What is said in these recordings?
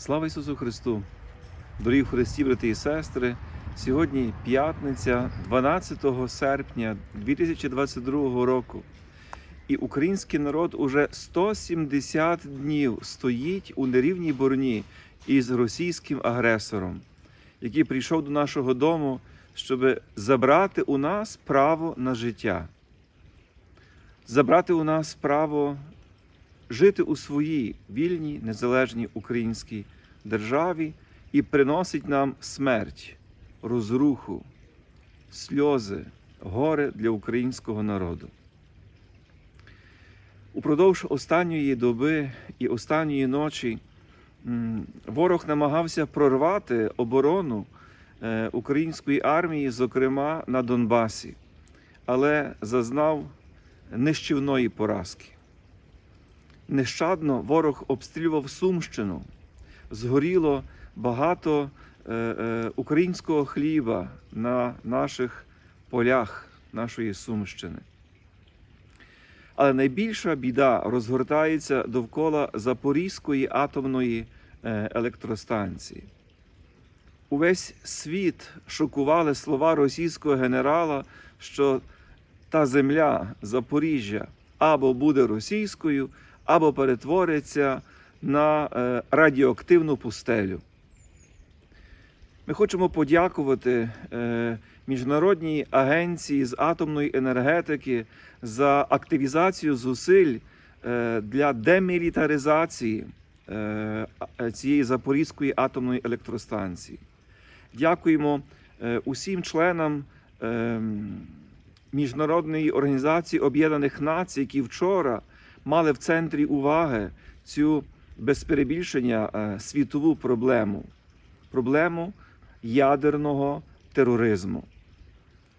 Слава Ісусу Христу! Дорогі Христі, брати і сестри! Сьогодні п'ятниця, 12 серпня 2022 року. І український народ уже 170 днів стоїть у нерівній борні із російським агресором, який прийшов до нашого дому, щоб забрати у нас право на життя, забрати у нас право жити у своїй вільній незалежній українській державі і приносить нам смерть, розруху, сльози, горе для українського народу. Упродовж останньої доби і останньої ночі ворог намагався прорвати оборону е, української армії, зокрема на Донбасі, але зазнав нищівної поразки. Нещадно ворог обстрілював Сумщину, згоріло багато е, е, українського хліба на наших полях нашої Сумщини. Але найбільша біда розгортається довкола Запорізької атомної е, електростанції. Увесь світ шокували слова російського генерала, що та земля Запоріжжя або буде російською, або перетвориться на е, радіоактивну пустелю. Ми хочемо подякувати е, Міжнародній агенції з атомної енергетики за активізацію зусиль е, для демілітаризації цієї Запорізької атомної електростанції. Дякуємо усім членам е, Міжнародної організації Об'єднаних Націй, які вчора мали в центрі уваги цю без перебільшення е, світову проблему проблему ядерного тероризму.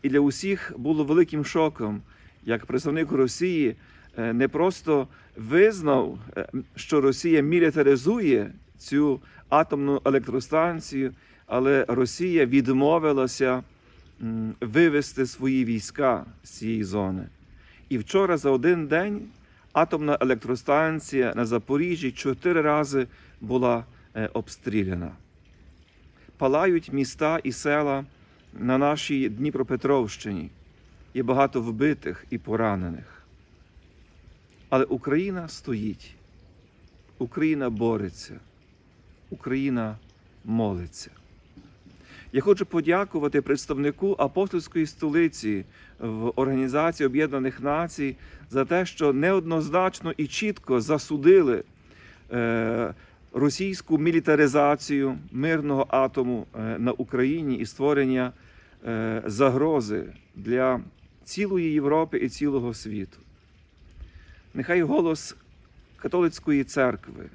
І для усіх було великим шоком, як представник Росії е, не просто визнав, е, що Росія мілітаризує цю атомну електростанцію, але Росія відмовилася вивести свої війська з цієї зони. І вчора за один день атомна електростанція на Запоріжжі чотири рази була е, обстріляна. Палають міста і села на нашій Дніпропетровщині. Є багато вбитих і поранених. Але Україна стоїть, Україна бореться, Україна молиться. Я хочу подякувати представнику апостольської столиці в Організації Об'єднаних Націй за те, що неоднозначно і чітко засудили е, російську мілітаризацію мирного атому е, на Україні і створення е, загрози для цілої Європи і цілого світу. Нехай голос католицької церкви,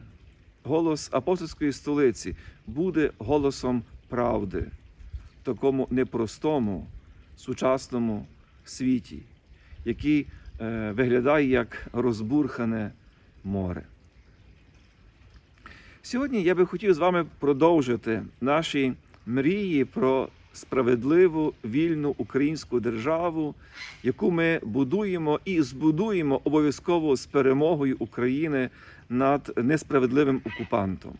голос апостольської столиці буде голосом правди такому непростому сучасному світі, який е, виглядає як розбурхане море. Сьогодні я би хотів з вами продовжити наші мрії про справедливу вільну українську державу, яку ми будуємо і збудуємо обов'язково з перемогою України над несправедливим окупантом.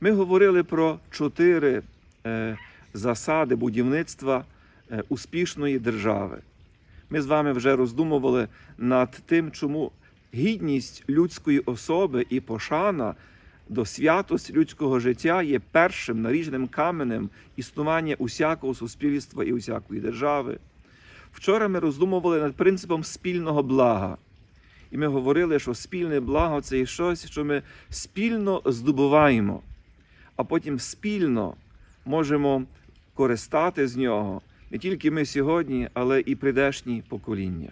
Ми говорили про чотири е, засади будівництва е, успішної держави. Ми з вами вже роздумували над тим, чому гідність людської особи і пошана до святості людського життя є першим наріжним каменем існування усякого суспільства і усякої держави. Вчора ми роздумували над принципом спільного блага. І ми говорили, що спільне благо це є щось, що ми спільно здобуваємо, а потім спільно можемо користати з нього не тільки ми сьогодні, але і прийдешні покоління.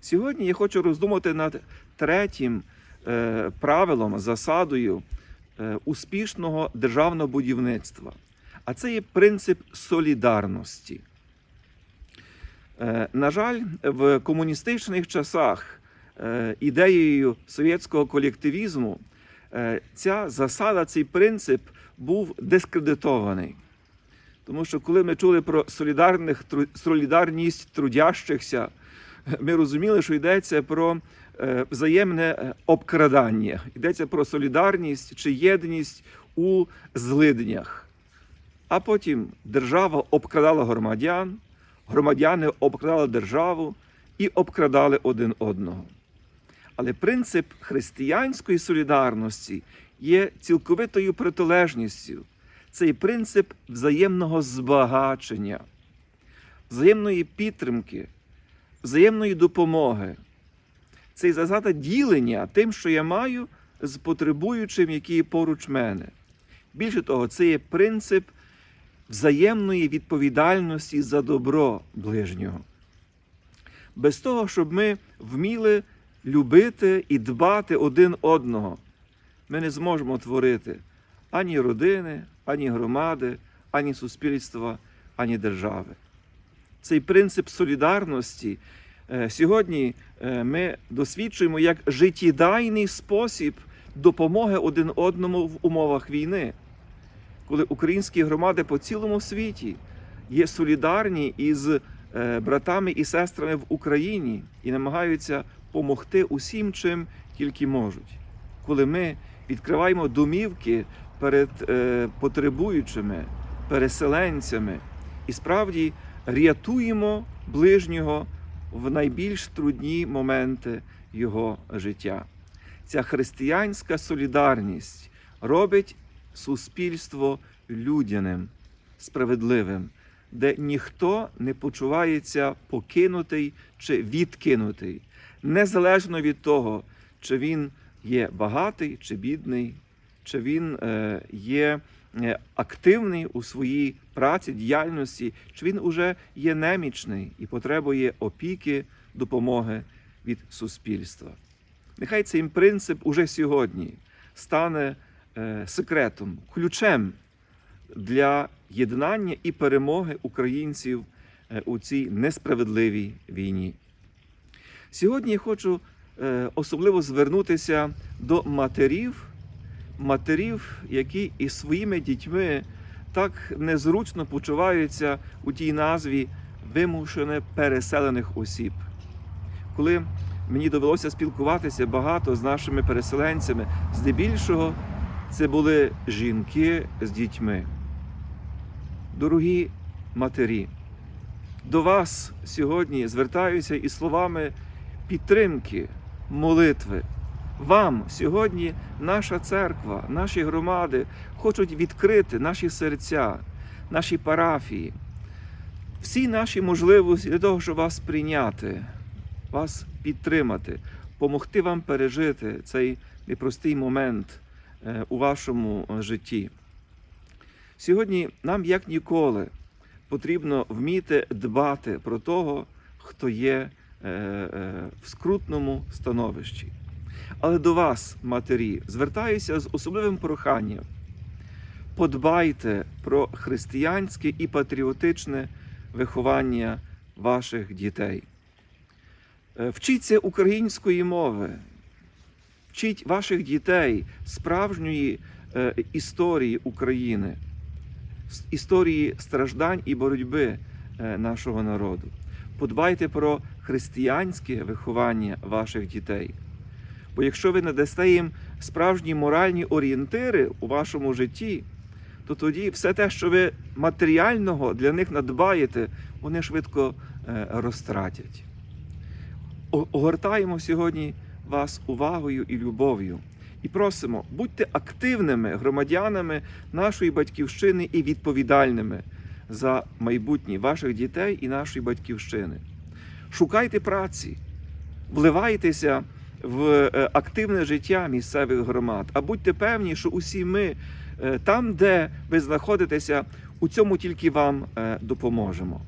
Сьогодні я хочу роздумати над третім е, правилом, засадою е, успішного державного будівництва. А це є принцип солідарності. Е, на жаль, в комуністичних часах е, ідеєю совєтського колективізму е, ця засада, цей принцип був дискредитований. Тому що коли ми чули про солідарних, солідарність трудящихся, ми розуміли, що йдеться про е, взаємне е, обкрадання. Йдеться про солідарність чи єдність у злиднях. А потім держава обкрадала громадян, громадяни обкрадали державу і обкрадали один одного. Але принцип християнської солідарності є цілковитою протилежністю. Цей принцип взаємного збагачення, взаємної підтримки, взаємної допомоги. Це засада ділення тим, що я маю, з потребуючим, який поруч мене. Більше того, це є принцип взаємної відповідальності за добро ближнього. Без того, щоб ми вміли любити і дбати один одного, ми не зможемо творити ані родини, ані громади, ані суспільства, ані держави. Цей принцип солідарності е, сьогодні е, ми досвідчуємо як життєдайний спосіб допомоги один одному в умовах війни, коли українські громади по цілому світі є солідарні із е, братами і сестрами в Україні і намагаються помогти усім, чим тільки можуть. Коли ми відкриваємо домівки перед е, потребуючими, переселенцями і справді рятуємо ближнього в найбільш трудні моменти його життя. Ця християнська солідарність робить суспільство людяним, справедливим, де ніхто не почувається покинутий чи відкинутий, незалежно від того, чи він є багатий чи бідний, чи він е, є е, активний у своїй праці, діяльності, чи він уже є немічний і потребує опіки, допомоги від суспільства. Нехай цей принцип уже сьогодні стане е, секретом, ключем для єднання і перемоги українців у цій несправедливій війні. Сьогодні я хочу особливо звернутися до матерів, матерів, які із своїми дітьми так незручно почуваються у тій назві вимушене переселених осіб. Коли мені довелося спілкуватися багато з нашими переселенцями, здебільшого це були жінки з дітьми. Дорогі матері, до вас сьогодні звертаюся із словами підтримки, молитви. Вам сьогодні наша церква, наші громади хочуть відкрити наші серця, наші парафії, всі наші можливості для того, щоб вас прийняти, вас підтримати, допомогти вам пережити цей непростий момент е, у вашому е, житті. Сьогодні нам, як ніколи, потрібно вміти дбати про того, хто є в скрутному становищі. Але до вас, матері, звертаюся з особливим проханням. Подбайте про християнське і патріотичне виховання ваших дітей. Е, Вчіться української мови, вчіть ваших дітей справжньої е, історії України, історії страждань і боротьби е, нашого народу. Подбайте про християнське виховання ваших дітей. Бо якщо ви не дасте їм справжні моральні орієнтири у вашому житті, то тоді все те, що ви матеріального для них надбаєте, вони швидко е, розтратять. Огортаємо сьогодні вас увагою і любов'ю. І просимо, будьте активними громадянами нашої батьківщини і відповідальними за майбутнє ваших дітей і нашої батьківщини. Шукайте праці, вливайтеся в е, активне життя місцевих громад. А будьте певні, що усі ми е, там, де ви знаходитеся, у цьому тільки вам е, допоможемо.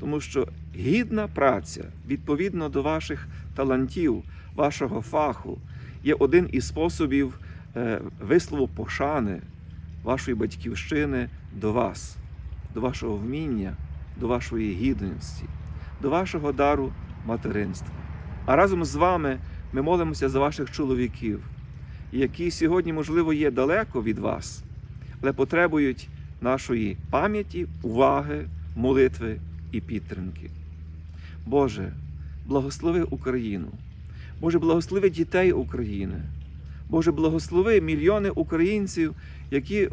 Тому що гідна праця відповідно до ваших талантів, вашого фаху, є один із способів вислову пошани вашої батьківщини до вас, до вашого вміння, до вашої гідності, до вашого дару материнства. А разом з вами ми молимося за ваших чоловіків, які сьогодні, можливо, є далеко від вас, але потребують нашої пам'яті, уваги, молитви і підтримки. Боже, благослови Україну, Боже, благослови дітей України. Боже, благослови мільйони українців, які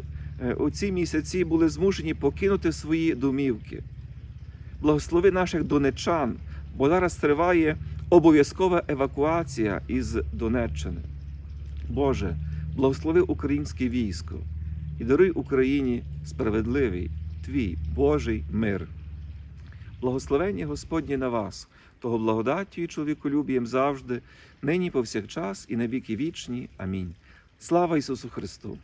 у ці місяці були змушені покинути свої домівки. Благослови наших донечан, бо зараз триває обов'язкова евакуація із Донеччини. Боже, благослови українське військо і даруй Україні справедливий Твій Божий мир. Благословення Господнє на вас, того благодаттю і чоловіколюбієм завжди, нині повсякчас і на віки вічні. Амінь. Слава Ісусу Христу!